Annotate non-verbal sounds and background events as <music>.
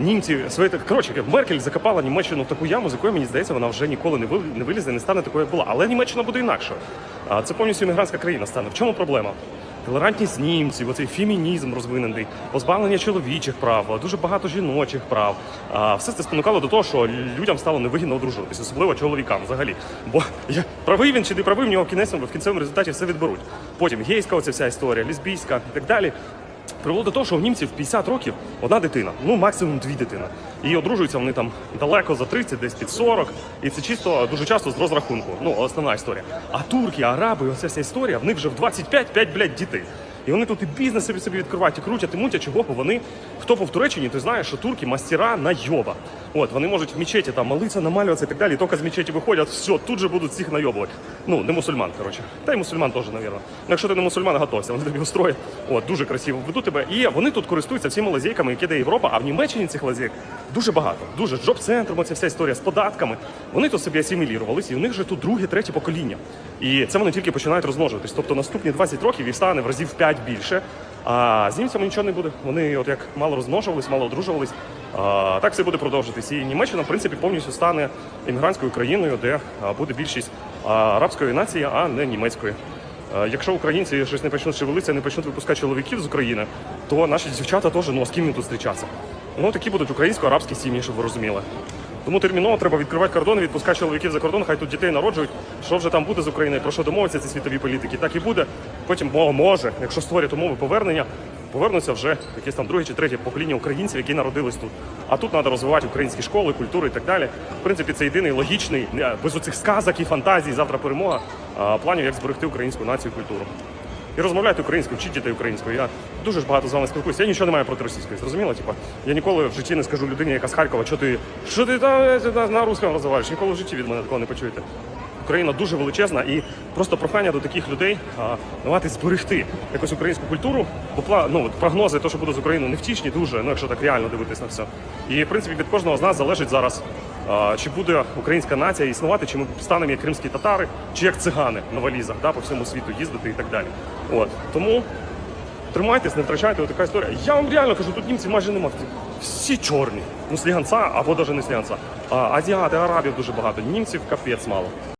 Німці свої так коротше, Меркель закопала Німеччину в таку яму, з якої мені здається, вона вже ніколи не вил- не вилізе, не стане такою, як була. Але Німеччина буде інакшою. А це повністю іммігрантська країна стане. В чому проблема? Толерантність німців, оцей фемінізм розвинений, позбавлення чоловічих прав, дуже багато жіночих прав. А все це спонукало до того, що людям стало невигідно одружуватися, особливо чоловікам взагалі. Бо <laughs> я правий він чи не правий, в нього кінцевому, в кінцевому результаті все відберуть. Потім гейська оця вся історія, лесбійська і так далі привело до того, що в німців 50 років одна дитина, ну максимум дві дитини. І одружуються вони там далеко за 30, десь під 40. І це чисто дуже часто з розрахунку. Ну, основна історія. А турки, араби, оця вся історія, в них вже в 25 5, блядь, дітей. І вони тут і бізнес собі собі відкривають, і крутять, і мутять, чого, бо вони, хто був в Туреччині, той знає, що турки мастера на йоба. От, вони можуть в мечеті там молитися, намалюватися і так далі, і тільки з мечеті виходять, все, тут же будуть всіх найобувати. Ну, не мусульман, коротше. Та й мусульман теж, навірно. Ну, якщо ти не мусульман, готовся, вони тобі устроять. От, дуже красиво ведуть тебе. І вони тут користуються всіма лазейками, які дає Європа, а в Німеччині цих лазейок дуже багато. Дуже з джоб-центром, оця вся історія з податками. Вони тут собі асимілірувалися, і у них вже тут друге, третє покоління. І це вони тільки починають розмножуватись. Тобто наступні 20 років і стане в разів 5 більше. А з німцями нічого не буде. Вони от як мало розмножувались, мало одружувались. А, так все буде продовжитись. І Німеччина, в принципі, повністю стане іммігрантською країною, де буде більшість арабської нації, а не німецької. Якщо українці щось не почнуть шевелитися, не почнуть випускати чоловіків з України, то наші дівчата теж ну а з ким їм тут зустрічатися. Ну такі будуть українсько-арабські сім'ї, щоб ви розуміли. Тому терміново треба відкривати кордони, відпускати чоловіків за кордон, хай тут дітей народжують. Що вже там буде з Україною, про що домовиться ці світові політики, так і буде. Потім може, якщо створять умови повернення, повернуться вже якесь там друге чи третє покоління українців, які народились тут. А тут треба розвивати українські школи, культуру і так далі. В принципі, це єдиний логічний, е, без оцих сказок і фантазій, завтра перемога, планів, як зберегти українську націю і культуру. І розмовляйте українською, вчіть дітей українською. Я дуже ж багато з вами спілкуюся. Я нічого не маю проти російської. Зрозуміло? Типа, я ніколи в житті не скажу людині, яка з Харкова, що ти що ти там е, на, на русском розмовляєш. Ніколи в житті від мене такого не почуєте. Україна дуже величезна і просто прохання до таких людей а, давати зберегти якусь українську культуру. Бо ну, от прогнози, то, що буде з Україною, невтішні дуже, ну якщо так реально дивитись на все. І в принципі від кожного з нас залежить зараз, чи буде українська нація існувати, чи ми станемо як кримські татари, чи як цигани на валізах, да, по всьому світу їздити і так далі. От тому тримайтесь, не втрачайте така історія. Я вам реально кажу, тут німців майже немає. Всі чорні. Ну, сліганця або навіть не сліганця. А азіати, арабів дуже багато. Німців капець мало.